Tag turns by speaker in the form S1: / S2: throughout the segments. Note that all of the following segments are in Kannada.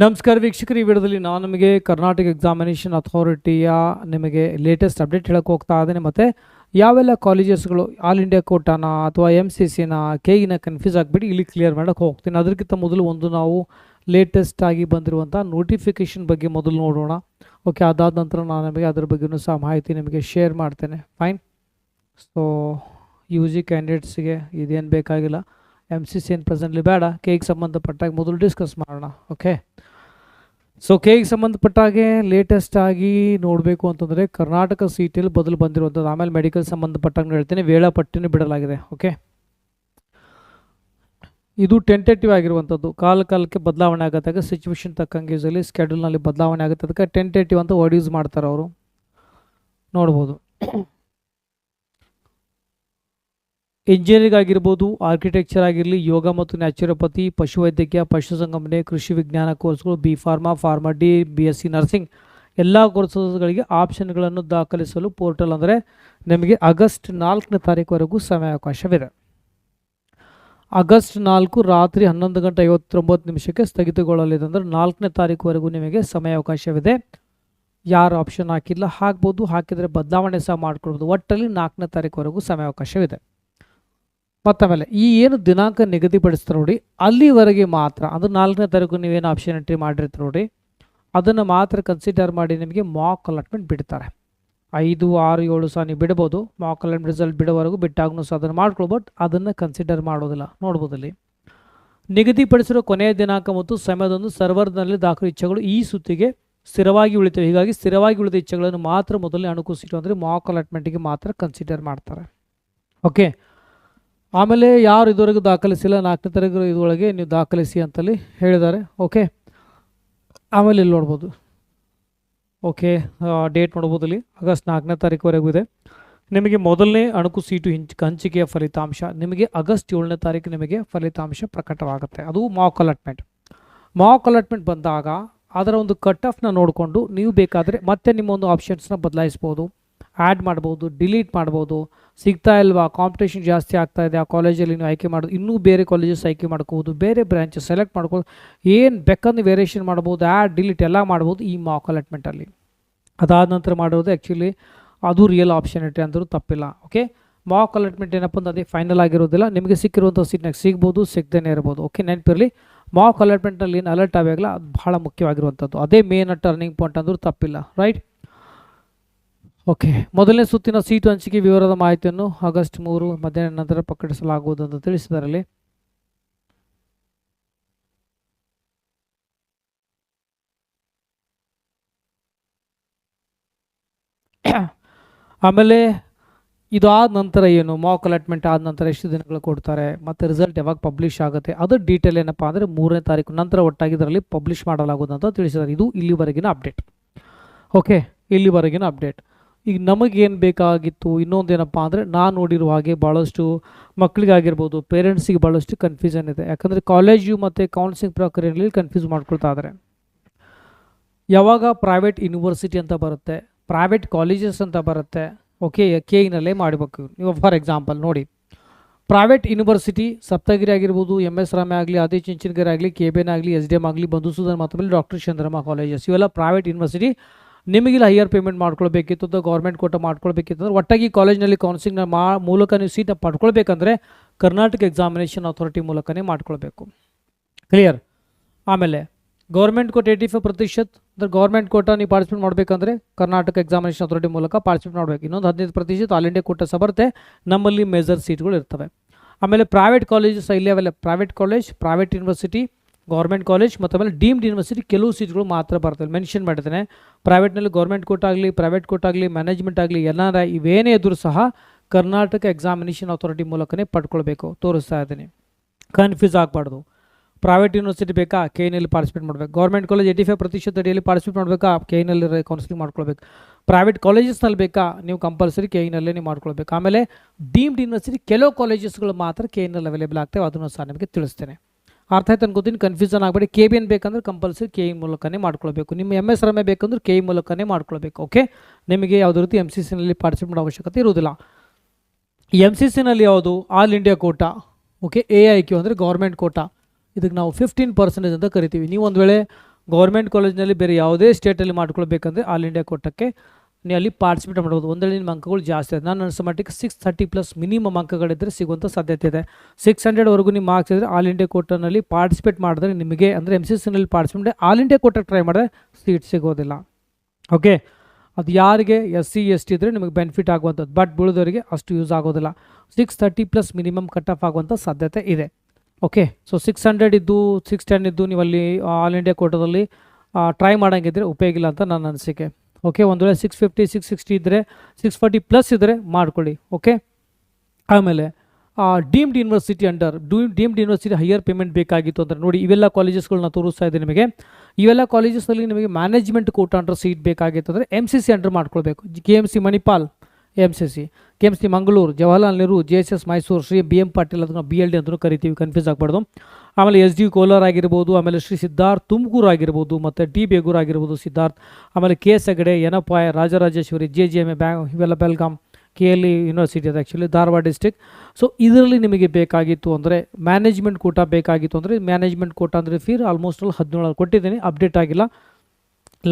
S1: ನಮಸ್ಕಾರ ವೀಕ್ಷಕರು, ಈ ವಿಡಿಯೋದಲ್ಲಿ ನಾನು ನಿಮಗೆ ಕರ್ನಾಟಕ ಎಕ್ಸಾಮಿನೇಷನ್ ಅಥಾರಿಟಿಯ ನಿಮಗೆ ಲೇಟೆಸ್ಟ್ ಅಪ್ಡೇಟ್ ಹೇಳಕ್ಕೆ ಹೋಗ್ತಾ ಇದ್ದೇನೆ. ಮತ್ತು ಯಾವೆಲ್ಲ ಕಾಲೇಜಸ್ಗಳು ಆಲ್ ಇಂಡಿಯಾ ಕೋಟಾನ ಅಥವಾ ಎಂ ಸಿ ಸಿನ ಕೆ ಇನ ಕನ್ಫ್ಯೂಸ್ ಆಗಿಬಿಟ್ಟು ಇಲ್ಲಿ ಕ್ಲಿಯರ್ ಮಾಡೋಕ್ಕೆ ಹೋಗ್ತೀನಿ. ಅದಕ್ಕಿಂತ ಮೊದಲು ಒಂದು ನಾವು ಲೇಟೆಸ್ಟ್ ಆಗಿ ಬಂದಿರುವಂಥ ನೋಟಿಫಿಕೇಷನ್ ಬಗ್ಗೆ ಮೊದಲು ನೋಡೋಣ. ಓಕೆ ಅದಾದ ನಂತರ ನಾನು ನಿಮಗೆ ಅದ್ರ ಬಗ್ಗೆನೂ ಸಹ ಮಾಹಿತಿ ನಿಮಗೆ ಶೇರ್ ಮಾಡ್ತೇನೆ. ಫೈನ್ ಸೊ ಯು ಜಿ ಕ್ಯಾಂಡಿಡೇಟ್ಸ್ಗೆ ಇದೇನು ಬೇಕಾಗಿಲ್ಲ. ಎಂ ಸಿ ಸಿ ಏನು ಪ್ರೆಸೆಂಟ್ಲಿ ಬೇಡ. ಕೆಗೆ ಸಂಬಂಧಪಟ್ಟಾಗ ಮೊದಲು ಡಿಸ್ಕಸ್ ಮಾಡೋಣ. ಓಕೆ ಸೊ ಸಂಬಂಧಪಟ್ಟ ಸಂಬಂಧಪಟ್ಟಾಗೆ ಲೇಟೆಸ್ಟ್ ಆಗಿ ನೋಡಬೇಕು ಅಂತಂದರೆ ಕರ್ನಾಟಕ ಸಿಟಿಯಲ್ಲಿ ಬದಲು ಬಂದಿರುವಂಥದ್ದು, ಆಮೇಲೆ ಮೆಡಿಕಲ್ ಸಂಬಂಧಪಟ್ಟಂಗೆ ಹೇಳ್ತೇನೆ, ವೇಳಾಪಟ್ಟಿನೂ ಬಿಡಲಾಗಿದೆ ಓಕೆ ಇದು ಟೆಂಟೇಟಿವ್ ಆಗಿರುವಂಥದ್ದು, ಕಾಲ ಕಾಲಕ್ಕೆ ಬದಲಾವಣೆ ಆಗತ್ತಾಗ ಸಿಚುವೇಶನ್ ತಕ್ಕಂಗೆ ಯೂಸಲ್ಲಿ ಸ್ಕೆಡ್ಯೂಲ್ನಲ್ಲಿ ಬದಲಾವಣೆ ಆಗುತ್ತೆ, ಅದಕ್ಕೆ ಟೆಂಟೇಟಿವ್ ಅಂತ ವರ್ಡ್ ಯೂಸ್ ಮಾಡ್ತಾರೆ ಅವರು. ನೋಡ್ಬೋದು. ಇಂಜಿನಿಯರಿಂಗ್ ಆಗಿರ್ಬೋದು ಆರ್ಕಿಟೆಕ್ಚರ್ ಆಗಿರಲಿ, ಯೋಗ ಮತ್ತು ನ್ಯಾಚುರೋಪತಿ ಪಶುವೈದ್ಯಕೀಯ ಪಶುಸಂಗಮನೆ ಕೃಷಿ ವಿಜ್ಞಾನ ಕೋರ್ಸ್ಗಳು B pharma pharma D B S C nursing ಎಲ್ಲ ಕೋರ್ಸಸ್ಗಳಿಗೆ ಆಪ್ಷನ್ಗಳನ್ನು ದಾಖಲಿಸಲು ಪೋರ್ಟಲ್ ಅಂದರೆ ನಿಮಗೆ ಆಗಸ್ಟ್ ನಾಲ್ಕನೇ ತಾರೀಕುವರೆಗೂ ಸಮಯಾವಕಾಶವಿದೆ. ಆಗಸ್ಟ್ ನಾಲ್ಕು ರಾತ್ರಿ ಹನ್ನೊಂದು ಗಂಟೆ ಐವತ್ತೊಂಬತ್ತು ನಿಮಿಷಕ್ಕೆ ಸ್ಥಗಿತಗೊಳ್ಳಲಿದೆ ಅಂದರೆ ನಾಲ್ಕನೇ ತಾರೀಕುವರೆಗೂ ನಿಮಗೆ ಸಮಯಾವಕಾಶವಿದೆ. ಯಾರು ಆಪ್ಷನ್ ಹಾಕಿಲ್ಲ, ಹಾಕ್ಬೋದು, ಹಾಕಿದರೆ ಬದಲಾವಣೆ ಸಹ ಮಾಡ್ಕೊಳ್ಬೋದು. ಒಟ್ಟಲ್ಲಿ ನಾಲ್ಕನೇ ತಾರೀಕುವರೆಗೂ ಸಮಯಾವಕಾಶವಿದೆ. ಮತ್ತಾಮೇಲೆ ಈ ಏನು ದಿನಾಂಕ ನಿಗದಿಪಡಿಸ್ತಾರೆ ನೋಡಿ, ಅಲ್ಲಿವರೆಗೆ ಮಾತ್ರ, ಅದು ನಾಲ್ಕನೇ ತಾರೀಕು ನೀವೇನು ಆಪ್ಷನ್ ಎಂಟ್ರಿ ಮಾಡಿರ್ತೀರ ನೋಡಿ, ಅದನ್ನು ಮಾತ್ರ ಕನ್ಸಿಡರ್ ಮಾಡಿ ನಿಮಗೆ ಮಾಕ್ ಅಲಾಟ್ಮೆಂಟ್ ಬಿಡ್ತಾರೆ. ಐದು, ಆರು, ಏಳು ಸಹ ನೀವು ಬಿಡ್ಬೋದು ಮಾಕ್ ಅಲಾಟ್ಮೆಂಟ್ ರಿಸಲ್ಟ್ ಬಿಡೋವರೆಗೂ ಬಿಟ್ಟಾಗೂ ಸಹ ಅದನ್ನು ಮಾಡ್ಕೊಳ್ಬೋದು ಅದನ್ನು ಕನ್ಸಿಡರ್ ಮಾಡೋದಿಲ್ಲ, ನೋಡ್ಬೋದು ಅಲ್ಲಿ. ನಿಗದಿಪಡಿಸಿರೋ ಕೊನೆಯ ದಿನಾಂಕ ಮತ್ತು ಸಮಯದೊಂದು ಸರ್ವರ್ನಲ್ಲಿ ದಾಖಲು ಇಚ್ಛೆಗಳು ಈ ಸುತ್ತಿಗೆ ಸ್ಥಿರವಾಗಿ ಉಳಿತವೆ. ಹೀಗಾಗಿ ಸ್ಥಿರವಾಗಿ ಉಳಿದ ಇಚ್ಛೆಗಳನ್ನು ಮಾತ್ರ ಮೊದಲನೇ ಅನುಕೂಲಿಸಿಟ್ಟು ಅಂದರೆ ಮಾಕ್ ಅಲಾಟ್ಮೆಂಟಿಗೆ ಮಾತ್ರ ಕನ್ಸಿಡರ್ ಮಾಡ್ತಾರೆ. ಓಕೆ ಆಮೇಲೆ ಯಾರು ಇದುವರೆಗೂ ದಾಖಲಿಸಿಲ್ಲ, ನಾಲ್ಕನೇ ತಾರೀಕು ಇದರೊಳಗೆ ನೀವು ದಾಖಲಿಸಿ ಅಂತಲ್ಲಿ ಹೇಳಿದ್ದಾರೆ. ಓಕೆ? ಆಮೇಲೆ ಇಲ್ಲಿ ನೋಡ್ಬೋದು. ಓಕೆ ಡೇಟ್ ನೋಡ್ಬೋದು ಇಲ್ಲಿ. ಆಗಸ್ಟ್ ನಾಲ್ಕನೇ ತಾರೀಕುವರೆಗೂ ಇದೆ. ನಿಮಗೆ ಮೊದಲನೇ ಅಣುಕು ಸೀಟು ಹಿಂಚ್, ಹಂಚಿಕೆಯ ಫಲಿತಾಂಶ, ನಿಮಗೆ ಆಗಸ್ಟ್ ಏಳನೇ ತಾರೀಕು ನಿಮಗೆ ಫಲಿತಾಂಶ ಪ್ರಕಟವಾಗುತ್ತೆ. ಅದು ಮಾಕ್ ಅಲಾಟ್ಮೆಂಟ್ ಮಾಕ್ ಅಲಾಟ್ಮೆಂಟ್ ಬಂದಾಗ ಅದರ ಒಂದು ಕಟ್ ಆಫ್ನ ನೋಡಿಕೊಂಡು ನೀವು ಬೇಕಾದರೆ ಮತ್ತೆ ನಿಮ್ಮ ಒಂದು ಆಪ್ಷನ್ಸ್ನ ಬದಲಾಯಿಸ್ಬೋದು. ಆ್ಯಡ್ ಮಾಡ್ಬೋದು, ಡಿಲೀಟ್ ಮಾಡ್ಬೋದು. ಸಿಗ್ತಾ ಇಲ್ವಾ? ಕಾಂಪಿಟೇಷನ್ ಜಾಸ್ತಿ ಆಗ್ತಾ ಇದೆ. ಆ ಕಾಲೇಜಲ್ಲಿ ನೀವು ಆಯ್ಕೆ ಮಾಡೋದು ಇನ್ನೂ ಬೇರೆ ಕಾಲೇಜಸ್ ಆಯ್ಕೆ ಮಾಡ್ಕೋಬೋದು, ಬೇರೆ ಬ್ರಾಂಚಸ್ ಸೆಲೆಕ್ಟ್ ಮಾಡ್ಬೋದು ಏನು ಬೇಕಂದ್ರೆ ವೇರಿಯೇಷನ್ ಮಾಡ್ಬೋದು, ಆ್ಯಡ್, ಡಿಲೀಟ್ ಎಲ್ಲ ಮಾಡ್ಬೋದು ಈ ಮಾಕ್ ಅಲಾಟ್ಮೆಂಟಲ್ಲಿ ಅದಾದ ನಂತರ ಮಾಡೋದು ಆ್ಯಕ್ಚುಲಿ ಅದು ರಿಯಲ್ ಆಪ್ಷನಿಟಿ ಅಂದರೂ ತಪ್ಪಿಲ್ಲ ಓಕೆ ಮಾಕ್ ಅಲಾಟ್ಮೆಂಟ್ ಏನಪ್ಪ ಅಂದ್ರೆ ಅದೇ ಫೈನಲ್ ಆಗಿರೋದಿಲ್ಲ. ನಿಮಗೆ ಸಿಕ್ಕಿರುವಂಥ ಸೀಟ್ನಾಗ ಸಿಗ್ಬೋದು ಸಿಗದೇ ಇರ್ಬೋದು ಓಕೆ ನೆನಪಿರಲಿ ಮಾಕ್ ಅಲಾಟ್ಮೆಂಟ್ನಲ್ಲಿ ಏನು ಅಲರ್ಟ್ ಆಗಲ್ಲ ಅದು ಬಹಳ ಮುಖ್ಯವಾಗಿರುವಂಥದ್ದು. ಅದೇ ಮೇನ್ ಟರ್ನಿಂಗ್ ಪಾಯಿಂಟ್ ಅಂದರೂ ತಪ್ಪಿಲ್ಲ ರೈಟ್ ಓಕೆ. ಮೊದಲನೇ ಸುತ್ತಿನ ಸೀಟು ಹಂಚಿಕೆ ವಿವರದ ಮಾಹಿತಿಯನ್ನು ಆಗಸ್ಟ್ ಮೂರು ಮಧ್ಯಾಹ್ನ ನಂತರ ಪ್ರಕಟಿಸಲಾಗುವುದು ಅಂತ ತಿಳಿಸಿದರಲ್ಲಿ. ಆಮೇಲೆ ಇದಾದ ನಂತರ ಏನು? ಮಾಕ್ ಅಲಾಟ್ಮೆಂಟ್ ಆದ ನಂತರ ಎಷ್ಟು ದಿನಗಳು ಕೊಡ್ತಾರೆ? ಮತ್ತು ರಿಸಲ್ಟ್ ಯಾವಾಗ ಪಬ್ಲಿಷ್ ಆಗುತ್ತೆ? ಅದು ಡೀಟೇಲ್ ಏನಪ್ಪ ಅಂದರೆ ಮೂರನೇ ತಾರೀಕು ನಂತರ ಒಟ್ಟಾಗಿ ಇದರಲ್ಲಿ ಪಬ್ಲಿಷ್ ಮಾಡಲಾಗುವುದು ಅಂತ ತಿಳಿಸಿದ್ದಾರೆ. ಇದು ಇಲ್ಲಿವರೆಗಿನ ಅಪ್ಡೇಟ್ ಓಕೆ, ಇಲ್ಲಿವರೆಗಿನ ಅಪ್ಡೇಟ್ ಈಗ ನಮಗೇನು ಬೇಕಾಗಿತ್ತು ಇನ್ನೊಂದೇನಪ್ಪ ಅಂದರೆ ನಾನು ನೋಡಿರುವ ಹಾಗೆ ಭಾಳಷ್ಟು ಮಕ್ಕಳಿಗಾಗಿರ್ಬೋದು ಪೇರೆಂಟ್ಸಿಗೆ ಭಾಳಷ್ಟು ಕನ್ಫ್ಯೂಷನ್ ಇದೆ. ಯಾಕಂದರೆ ಕಾಲೇಜು ಮತ್ತು ಕೌನ್ಸಿಲಿಂಗ್ ಪ್ರಕ್ರಿಯೆಯಲ್ಲಿ ಕನ್ಫ್ಯೂಸ್ ಮಾಡ್ಕೊಳ್ತಾ ಇದ್ದಾರೆ ಯಾವಾಗ ಪ್ರೈವೇಟ್ ಯೂನಿವರ್ಸಿಟಿ ಅಂತ ಬರುತ್ತೆ ಪ್ರೈವೇಟ್ ಕಾಲೇಜಸ್ ಅಂತ ಬರುತ್ತೆ ಓಕೆ ಕೆ ಇನಲ್ಲೇ ಮಾಡಬೇಕು. ನೀವು ಫಾರ್ ಎಕ್ಸಾಂಪಲ್ ನೋಡಿ ಪ್ರೈವೇಟ್ ಯೂನಿವರ್ಸಿಟಿ ಸಪ್ತಗಿರಿ ಆಗಿರ್ಬೋದು ಎಂ ಎಸ್ ರಾಮೆ ಆಗಲಿ, ಆದಿ ಚಿಂಚನಗಿರಿ ಆಗಲಿ ಕೆ ಬಿ ಎನ್ ಆಗಲಿ ಎಸ್ ಡಿ ಎಂ ಆಗಲಿ, ಬಂಧುಸೂದನ್ ಮತ್ತು ಡಾಕ್ಟರ್ ಚಂದ್ರಮ್ಮ ಕಾಲೇಜಸ್ ಇವೆಲ್ಲ ಪ್ರೈವೇಟ್ ಯೂನಿವರ್ಸಿಟಿ ನಿಮಗಿಲ್ಲ ಹೈಯರ್ ಪೇಮೆಂಟ್ ಮಾಡ್ಕೊಳ್ಬೇಕಿತ್ತು ಅಥವಾ ಗೌರ್ಮೆಂಟ್ ಕೋಟ ಮಾಡ್ಕೊಳ್ಬೇಕಿತ್ತು ಅಂದರೆ ಒಟ್ಟಾಗಿ ಕಾಲೇಜ್ನಲ್ಲಿ ಕೌನ್ಸಿಲಿಂಗ್ನ ಮಾ ಮೂಲಕ ನೀವು ಸೀಟ್ನ ಪಡ್ಕೊಳ್ಬೇಕಂದ್ರೆ ಕರ್ನಾಟಕ ಎಕ್ಸಾಮಿನೇಷನ್ ಅಥಾರಿಟಿ ಮೂಲಕನೇ ಮಾಡ್ಕೊಳ್ಬೇಕು. ಕ್ಲಿಯರ್ ಆಮೇಲೆ ಗೌರ್ಮೆಂಟ್ ಕೋಟ ಏಯ್ಟಿ ಫೈವ್ ಪ್ರತಿಶತ, ಅಂದ್ರೆ ಗೌರ್ಮೆಂಟ್ ಕೋಟ ನೀವು ಪಾರ್ಟಿಸಿಪೇಟ್ ಮಾಡಬೇಕಂದ್ರೆ ಕರ್ನಾಟಕ ಎಕ್ಸಾಮಿನೇಷನ್ ಅಥಾರಿಟಿ ಮೂಲಕ ಪಾರ್ಟಿಸಿಪೇಟ್ ಮಾಡಬೇಕು. ಇನ್ನೊಂದು ಹದಿನೈದು ಪ್ರತಿಶತ ಆಲ್ ಇಂಡಿಯಾ ಕೋಟ ಬರುತ್ತೆ. ನಮ್ಮಲ್ಲಿ ಮೇಜರ್ ಸೀಟ್ಗಳು ಇರ್ತವೆ. ಆಮೇಲೆ ಪ್ರೈವೇಟ್ ಕಾಲೇಜಸ್ ಇಲ್ಲಿ ಅವೆಲ್ಲ private college private university government college ಮತ್ತು ಆಮೇಲೆ ಡೀಮ್ಡ್ ಯೂನಿವರ್ಸಿಟಿ ಕೆಲವು ಸೀಟ್ಗಳು ಮಾತ್ರ ಬರ್ತವೆ. ಮೆನ್ಷನ್ ಮಾಡಿದ್ದೇನೆ. ಪ್ರೈವೇಟ್ನಲ್ಲಿ ಗೌರ್ಮೆಂಟ್ ಕೋಟಾಗಲಿ ಪ್ರೈವೇಟ್ ಕೋಟಾಗಲಿ ಮ್ಯಾನೇಜ್ಮೆಂಟ್ ಆಗಲಿ ಎಲ್ಲರ ಇವೇನೇ ಇದ್ರೂ ಸಹ ಕರ್ನಾಟಕ ಎಕ್ಸಾಮಿನೇಷನ್ ಅಥಾರಿಟಿ ಮೂಲಕನೇ ಪಡ್ಕೊಳ್ಬೇಕು. ತೋರಿಸ್ತಾ ಇದ್ದೀನಿ. ಕನ್ಫ್ಯೂಸ್ ಆಗಬಾರ್ದು. ಪ್ರೈವೇಟ್ ಯೂನಿವರ್ಸಿಟಿ ಬೇಕಾ? ಕೆ ಎನಲ್ಲಿ ಪಾರ್ಟಿಸಿಪೇಟ್ ಮಾಡಬೇಕು. ಗೌರ್ಮೆಂಟ್ ಕಾಲೇಜ್ ಏಯ್ಟಿ ಫೈವ್ ಪ್ರತಿಶತ ಅಡಿಯಲ್ಲಿ ಪಾರ್ಟಿಸಿಪೇಟ್ ಮಾಡಬೇಕಾ? ಕೆ ಎನಲ್ಲಿ ಕೌನ್ಸಿಲಿಂಗ್ ಮಾಡ್ಕೊಳ್ಬೇಕು. ಪ್ರೈವೇಟ್ ಕಾಲೇಜಸ್ನಲ್ಲಿ ಬೇಕಾ? ನೀವು ಕಂಪಲ್ಸರಿ ಕೆ ಎನಲ್ಲೇ ನೀವು ಮಾಡ್ಕೊಳ್ಬೇಕು. ಆಮೇಲೆ ಡೀಮ್ಡ್ ಯೂನಿವರ್ಸಿಟಿ ಕೆಲವು ಕಾಲೇಜಸ್ಗಳು ಮಾತ್ರ ಕೆ ಎನಲ್ಲಿ ಅವೈಲೇಬಲ್ ಆಗ್ತವೆ. ಅದನ್ನು ಸಹ ನಿಮಗೆ ತಿಳಿಸ್ತೇನೆ. ಅರ್ಥ ಆಯ್ತು ಅನ್ಕೋತೀನಿ ಕನ್ಫ್ಯೂಷನ್ ಆಗಬೇಡಿ. ಕೆ ಬಿ ಎನ್ ಬೇಕಂದ್ರೆ ಕಂಪಲ್ಸರಿ ಕೆ ಇ ಮೂಲಕನೇ ಮಾಡ್ಕೊಳ್ಬೇಕು. ನಿಮ್ಮ ಎಂ ಎಸ್ ರಮೆ ಬೇಕಂದ್ರೆ ಕೆ ಇ ಮೂಲಕನೇ ಮಾಡ್ಕೊಳ್ಬೇಕು ಓಕೆ ನಿಮಗೆ ಯಾವುದೇ ರೀತಿ ಎಂ ಸಿ ಸಿನಲ್ಲಿ ಪಾರ್ಟಿಸಿಪೇಟ್ ಮಾಡೋ ಅವಶ್ಯಕತೆ ಇರುವುದಿಲ್ಲ. ಎಂ ಸಿ ಸಿನಲ್ಲಿ ಯಾವುದು? All India quota okay A I Q ಅಂದರೆ ಗೌರ್ಮೆಂಟ್ ಕೋಟಾ ಇದಕ್ಕೆ ನಾವು ಫಿಫ್ಟೀನ್ ಪರ್ಸೆಂಟೇಜ್ ಅಂತ ಕರಿತೀವಿ. ನೀವು ಒಂದು ವೇಳೆ ಗೌರ್ಮೆಂಟ್ ಕಾಲೇಜ್ನಲ್ಲಿ ಬೇರೆ ಯಾವುದೇ ಸ್ಟೇಟಲ್ಲಿ ಮಾಡ್ಕೊಳ್ಬೇಕಂದ್ರೆ ಆಲ್ ಇಂಡಿಯಾ ಕೋಟಕ್ಕೆ ನೀವು ಅಲ್ಲಿ ಪಾರ್ಟಿಸಿಪೇಟ್ ಮಾಡ್ಬೋದು. ಒಂದರಲ್ಲಿ ನಿಮ್ಮ ಅಂಕಗಳು ಜಾಸ್ತಿ ಇದೆ ನಾನು ಅನಿಸೋ ಮಟ್ಟಿಗೆ ಸಿಕ್ಸ್ ಥರ್ಟಿ ಪ್ಲಸ್ ಮಿನಿಮಮ್ ಅಂಕಗಳಿದ್ದರೆ ಸಿಗುವಂಥ ಸಾಧ್ಯತೆ ಇದೆ. ಸಿಕ್ಸ್ ಹಂಡ್ರೆಡ್ವರೆಗೂ ನಿಮ್ಮ ಮಾರ್ಕ್ಸ್ ಇದ್ದರೆ ಆಲ್ ಇಂಡಿಯಾ ಕೋಟನಲ್ಲಿ ಪಾರ್ಟಿಸಿಪೇಟ್ ಮಾಡಿದ್ರೆ ನಿಮಗೆ ಅಂದರೆ M C ಸಿನಲ್ಲಿ participate all India quota try ಮಾಡಿದ್ರೆ ಸೀಟ್ ಸಿಗೋದಿಲ್ಲ. ಓಕೆ ಅದು ಯಾರಿಗೆ ಎಸ್ ಸಿ ಎಸ್ ಟಿ ಇದ್ದರೆ ನಿಮಗೆ ಬೆನಿಫಿಟ್ ಆಗುವಂಥದ್ದು. ಬಟ್ ಬೀಳೋದವರಿಗೆ ಅಷ್ಟು ಯೂಸ್ ಆಗೋದಿಲ್ಲ. Six thirty plus minimum cut off ಆಗುವಂಥ ಸಾಧ್ಯತೆ ಇದೆ. ಓಕೆ ಸೊ ಸಿಕ್ಸ್ ಹಂಡ್ರೆಡ್ ಇದ್ದು ಸಿಕ್ಸ್ ಟೆನ್ ಇದ್ದು ನೀವು ಅಲ್ಲಿ ಆಲ್ ಇಂಡಿಯಾ ಕೋಟದಲ್ಲಿ ಟ್ರೈ ಮಾಡೋಂಗಿದ್ರೆ ಉಪಯೋಗ ಇಲ್ಲ ಅಂತ ನನ್ನ ಅನಿಸಿಕೆ. ಓಕೆ ಒಂದು ವೇಳೆ ಸಿಕ್ಸ್ ಫಿಫ್ಟಿ ಸಿಕ್ಸ್ ಸಿಕ್ಸ್ಟಿ ಇದ್ದರೆ ಸಿಕ್ಸ್ ಫಾರ್ಟಿ ಪ್ಲಸ್ ಇದ್ದರೆ ಮಾಡ್ಕೊಳ್ಳಿ ಓಕೆ ಆಮೇಲೆ deemed university under do deemed university higher payment ಬೇಕಾಗಿತ್ತು ಅಂದರೆ ನೋಡಿ, ಇವೆಲ್ಲ ಕಾಲೇಜಸ್ಗಳನ್ನ ತೋರಿಸ್ತಾ ಇದೆ ನಿಮಗೆ. ಇವೆಲ್ಲ ಕಾಲೇಜಸ್ನಲ್ಲಿ ನಿಮಗೆ ಮ್ಯಾನೇಜ್ಮೆಂಟ್ ಕೋಟ ಅಂಡರ್ ಸೀಟ್ ಬೇಕಾಗಿತ್ತು ಅಂದರೆ ಎಂ ಸಿ ಸಿ ಅಂಡರ್ ಮಾಡ್ಕೊಳ್ಬೇಕು. K M C Manipal M C C K M C Mangaluru Jawaharlal Nehru J S S Mysuru Shri B M Patil ಅದನ್ನು ಬಿ ಎಲ್ ಡಿ ಅಂತಲೂ ಕರಿತೀವಿ ಕನ್ಫ್ಯೂಸ್ ಆಗಬಾರ್ದು. ಆಮೇಲೆ ಎಸ್ ಡಿ ಕೋಲಾರ್ ಆಗಿರ್ಬೋದು, ಆಮೇಲೆ ಶ್ರೀ ಸಿದ್ಧಾರ್ಥ್ ತುಮಕೂರು ಆಗಿರ್ಬೋದು, ಮತ್ತು ಡಿ ಬೇಗೂರು ಆಗಿರ್ಬೋದು ಸಿದ್ಧಾರ್ಥ್, ಆಮೇಲೆ K S Hegde Yenepoya Rajarajeshwari, J G M A bank ಇವೆಲ್ಲ Belgaum K L E university ಅದು ಆ್ಯಕ್ಚುಲಿ ಧಾರವಾಡ ಡಿಸ್ಟಿಕ್ ಸೊ ಇದರಲ್ಲಿ ನಿಮಗೆ ಬೇಕಾಗಿತ್ತು ಅಂದರೆ ಮ್ಯಾನೇಜ್ಮೆಂಟ್ ಕೋಟ ಬೇಕಾಗಿತ್ತು ಅಂದರೆ ಮ್ಯಾನೇಜ್ಮೆಂಟ್ ಕೋಟ ಅಂದರೆ ಫೀರ್ ಆಲ್ಮೋಸ್ಟ್ ಅಲ್ಲಿ ಹದಿನೇಳು ಕೊಟ್ಟಿದ್ದೀನಿ ಅಪ್ಡೇಟ್ ಆಗಿಲ್ಲ.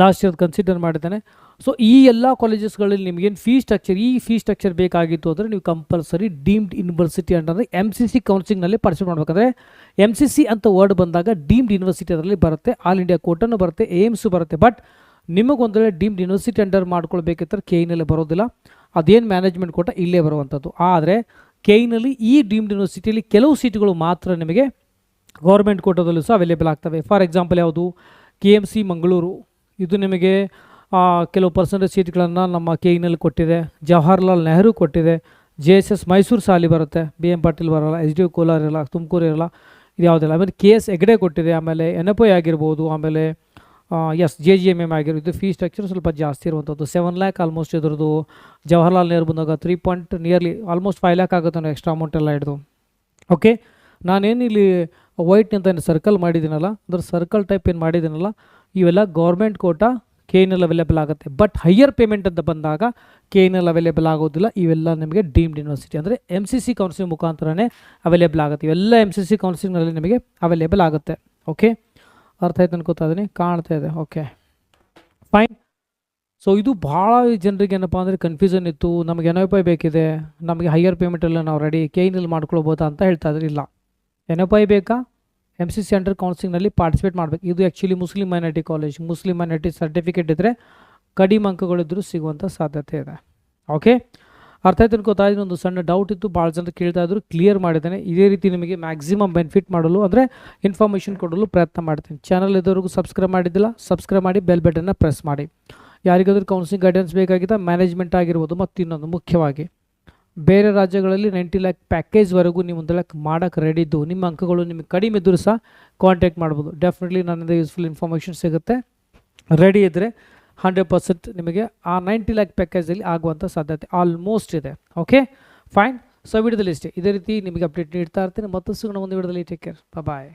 S1: ಲಾಸ್ಟ್ ಇಯರ್ ಕನ್ಸಿಡರ್ ಮಾಡಿದ್ದೇನೆ. ಸೊ ಈ ಎಲ್ಲ ಕಾಲೇಜಸ್ಗಳಲ್ಲಿ ನಿಮಗೇನು ಫೀ ಸ್ಟ್ರಕ್ಚರ್ ಈ ಫೀ ಸ್ಟ್ರಕ್ಚರ್ ಬೇಕಾಗಿತ್ತು ಅಂದರೆ ನೀವು ಕಂಪಲ್ಸರಿ ಡೀಮ್ಡ್ ಯೂನಿವರ್ಸಿಟಿ ಅಂತಂದರೆ ಎಂ ಸಿ ಸಿ ಕೌನ್ಸಿಲಿಂಗ್ನಲ್ಲಿ ಪಾರ್ಟಿಸಿಪೇಟ್ ಮಾಡಬೇಕಂದ್ರೆ ಎಂ ಸಿ ಸಿ ಅಂತ ವರ್ಡ್ ಬಂದಾಗ ಡೀಮ್ಡ್ ಯೂನಿವರ್ಸಿಟಿ ಅದರಲ್ಲಿ ಬರುತ್ತೆ ಆಲ್ ಇಂಡಿಯಾ ಕೋಟನ್ನು ಬರುತ್ತೆ ಏಮ್ಸು ಬರುತ್ತೆ. ಬಟ್ ನಿಮಗೊಂದು ವೇಳೆ ಡೀಮ್ಡ್ ಯೂನಿವರ್ಸಿಟಿ ಅಂಡರ್ ಮಾಡ್ಕೊಳ್ಬೇಕಿದ್ರೆ ಕೆ ಇನಲ್ಲಿ ಬರೋದಿಲ್ಲ. ಅದೇನು ಮ್ಯಾನೇಜ್ಮೆಂಟ್ ಕೋಟ ಇಲ್ಲೇ ಬರುವಂಥದ್ದು. ಆದರೆ ಕೆ ಇನಲ್ಲಿ ಈ ಡೀಮ್ಡ್ ಯೂನಿವರ್ಸಿಟಿಯಲ್ಲಿ ಕೆಲವು ಸೀಟ್ಗಳು ಮಾತ್ರ ನಿಮಗೆ ಗೌರ್ಮೆಂಟ್ ಕೋಟದಲ್ಲೂ ಸಹ ಅವೈಲೇಬಲ್ ಆಗ್ತವೆ. ಫಾರ್ ಎಕ್ಸಾಂಪಲ್ ಯಾವುದು ಕೆ ಎಂ ಸಿ ಮಂಗಳೂರು ಇದು ನಿಮಗೆ ಕೆಲವು ಪರ್ಸೆಂಟೇಜ್ ಸೀಟ್ಗಳನ್ನು ನಮ್ಮ ಕೆ ಇನಲ್ಲಿ ಕೊಟ್ಟಿದೆ. ಜವಾಹರ್ಲಾಲ್ ನೆಹರು ಕೊಟ್ಟಿದೆ. ಜೆ ಎಸ್ ಎಸ್ ಮೈಸೂರು ಸಾಲಿ ಬರುತ್ತೆ. ಬಿ ಎಂ ಪಾಟೀಲ್ ಬರಲ್ಲ ಎಚ್ ಡಿ ಕೋಲಾರ ಇರಲ್ಲ, ತುಮಕೂರು ಇರಲ್ಲ, ಇದು ಯಾವುದಿಲ್ಲ. ಆಮೇಲೆ ಕೆ ಎಸ್ ಹೆಗ್ಡೆ ಕೊಟ್ಟಿದೆ, ಆಮೇಲೆ ಎನ್ ಎಫ್ ಐ ಆಗಿರ್ಬೋದು, ಆಮೇಲೆ S J G M M ಆಗಿರೋದು ಫೀ ಸ್ಟ್ರಕ್ಚರ್ ಸ್ವಲ್ಪ ಜಾಸ್ತಿ ಇರುವಂಥದ್ದು ಸೆವೆನ್ ಲ್ಯಾಕ್ ಆಲ್ಮೋಸ್ಟ್ ಇದ್ರದ್ದು. ಜವಾಹರ್ಲಾಲ್ ನೆಹರು ಬಂದಾಗ three point nearly almost five lakh ಆಗುತ್ತೆ ಎಕ್ಸ್ಟ್ರಾ ಅಮೌಂಟ್ ಎಲ್ಲ ಹಿಡಿದು. ಓಕೆ ನಾನೇನು ಇಲ್ಲಿ ವೈಟ್ ಅಂತ ಸರ್ಕಲ್ ಮಾಡಿದ್ದೀನಲ್ಲ, ಅಂದ್ರೆ ಸರ್ಕಲ್ ಟೈಪ್ ಏನು ಮಾಡಿದ್ದೀನಲ್ಲ, ಇವೆಲ್ಲ government quota K N L available ಆಗುತ್ತೆ. ಬಟ್ ಹೈಯರ್ ಪೇಮೆಂಟ್ ಅಂತ ಬಂದಾಗ ಕೆ ಎನ್ ಎಲ್ ಅವೈಲೇಬಲ್ ಆಗೋದಿಲ್ಲ. ಇವೆಲ್ಲ ನಿಮಗೆ ಡೀಮ್ಡ್ ಯೂನಿವರ್ಸಿಟಿ ಅಂದರೆ ಎಂ ಸಿ ಸಿ ಕೌನ್ಸಿಲ್ ಮುಖಾಂತರನೇ ಅವೈಲೇಬಲ್ ಆಗುತ್ತೆ. ಇವೆಲ್ಲ ಎಂ ಸಿ ಸಿ ಕೌನ್ಸಿಲಿಂಗ್ನಲ್ಲಿ ನಿಮಗೆ ಅವೈಲೇಬಲ್ ಆಗುತ್ತೆ. ಓಕೆ ಅರ್ಥ ಆಯ್ತು ಅನ್ಕೋತಾ ಇದ್ದೀನಿ ಕಾಣ್ತಾ ಇದೆ. ಓಕೆ ಫೈನ್ ಸೊ ಇದು ಭಾಳ ಜನರಿಗೆ ಏನಪ್ಪ ಅಂದರೆ ಕನ್ಫ್ಯೂಷನ್ ಇತ್ತು. ನಮಗೆ ಎನ್ ಐ ಬೇಕಿದೆ. ನಮಗೆ ಹೈಯರ್ ಪೇಮೆಂಟೆಲ್ಲ ನಾವು ರೆಡಿ ಕೆ ಎಲ್ ಮಾಡ್ಕೊಳ್ಬೋದಾ ಅಂತ ಹೇಳ್ತಾ ಇದ್ರೆ ಇಲ್ಲ ಎನ್ ಐ ಬೇಕಾ? ಎಂ ಸಿ ಸಿ ಅಂಡರ್ ಕೌನ್ಸಿಲಿಂಗ್ನಲ್ಲಿ ಪಾರ್ಟಿಸಿಪೇಟ್ ಮಾಡಬೇಕು. ಇದು actually Muslim minority college Muslim minority certificate ಇದ್ದರೆ ಕಡಿಮೆ ಅಂಕಗಳಿದ್ದರೂ ಸಿಗುವಂಥ ಸಾಧ್ಯತೆ ಇದೆ. ಓಕೆ ಅರ್ಥ ಆಯ್ತು ಅನ್ಕೋತಾ ಒಂದು ಸಣ್ಣ ಡೌಟ್ ಇತ್ತು, ಭಾಳ ಜನ ಕೇಳ್ತಾ ಇದ್ರು ಕ್ಲಿಯರ್ ಮಾಡಿದ್ದೇನೆ. ಇದೇ ರೀತಿ ನಿಮಗೆ ಮ್ಯಾಕ್ಸಿಮಮ್ ಬೆನಿಫಿಟ್ ಮಾಡಲು ಅಂದರೆ ಇನ್ಫಾರ್ಮೇಷನ್ ಕೊಡಲು ಪ್ರಯತ್ನ ಮಾಡ್ತೀನಿ. ಚಾನಲ್ ಇದ್ದವರೆಗೂ ಸಬ್ಸ್ಕ್ರೈಬ್ ಮಾಡಿದ್ದಿಲ್ಲ ಸಬ್ಸ್ಕ್ರೈಬ್ ಮಾಡಿ ಬೆಲ್ ಬಟನ್ನ ಪ್ರೆಸ್ ಮಾಡಿ. ಯಾರಿಗಾದರೂ ಕೌನ್ಸಿಲಿಂಗ್ ಗೈಡೆನ್ಸ್ ಬೇಕಾಗಿದ್ದ ಮ್ಯಾನೇಜ್ಮೆಂಟ್ ಆಗಿರ್ಬೋದು ಮತ್ತು ಇನ್ನೊಂದು ಮುಖ್ಯವಾಗಿ. ಬೇರೆ ರಾಜ್ಯಗಳಲ್ಲಿ ನೈಂಟಿ ಲ್ಯಾಕ್ ಪ್ಯಾಕೇಜ್ವರೆಗೂ ನೀವು ಒಂದು ಲ್ಯಾಕ್ ಮಾಡೋಕ್ಕೆ ರೆಡಿ ಇದ್ದು, ನಿಮ್ಮ ಅಂಕಗಳು ನಿಮಗೆ ಕಡಿಮೆ ಇದ್ದರೂ ಸಹ ಕಾಂಟ್ಯಾಕ್ಟ್ ಮಾಡ್ಬೋದು. ಡೆಫಿನೆಟ್ಲಿ ನನ್ನಿಂದ ಯೂಸ್ಫುಲ್ ಇನ್ಫಾರ್ಮೇಷನ್ ಸಿಗುತ್ತೆ. ರೆಡಿ ಇದ್ದರೆ ಹಂಡ್ರೆಡ್ ಪರ್ಸೆಂಟ್ ನಿಮಗೆ ಆ ನೈಂಟಿ ಲ್ಯಾಕ್ ಪ್ಯಾಕೇಜಲ್ಲಿ ಆಗುವಂಥ ಸಾಧ್ಯತೆ ಆಲ್ಮೋಸ್ಟ್ ಇದೆ. ಓಕೆ ಫೈನ್ ಸೊ ವಿಡಿಯೋದಲ್ಲಿ ಇಷ್ಟೇ. ಇದೇ ರೀತಿ ನಿಮಗೆ ಅಪ್ಡೇಟ್ ನೀಡ್ತಾ ಇರ್ತೀನಿ. ಮತ್ತು ಸಿಗೋಣ, ಒಂದು ವಿಡಿಯೋದಲ್ಲಿ. Take care bye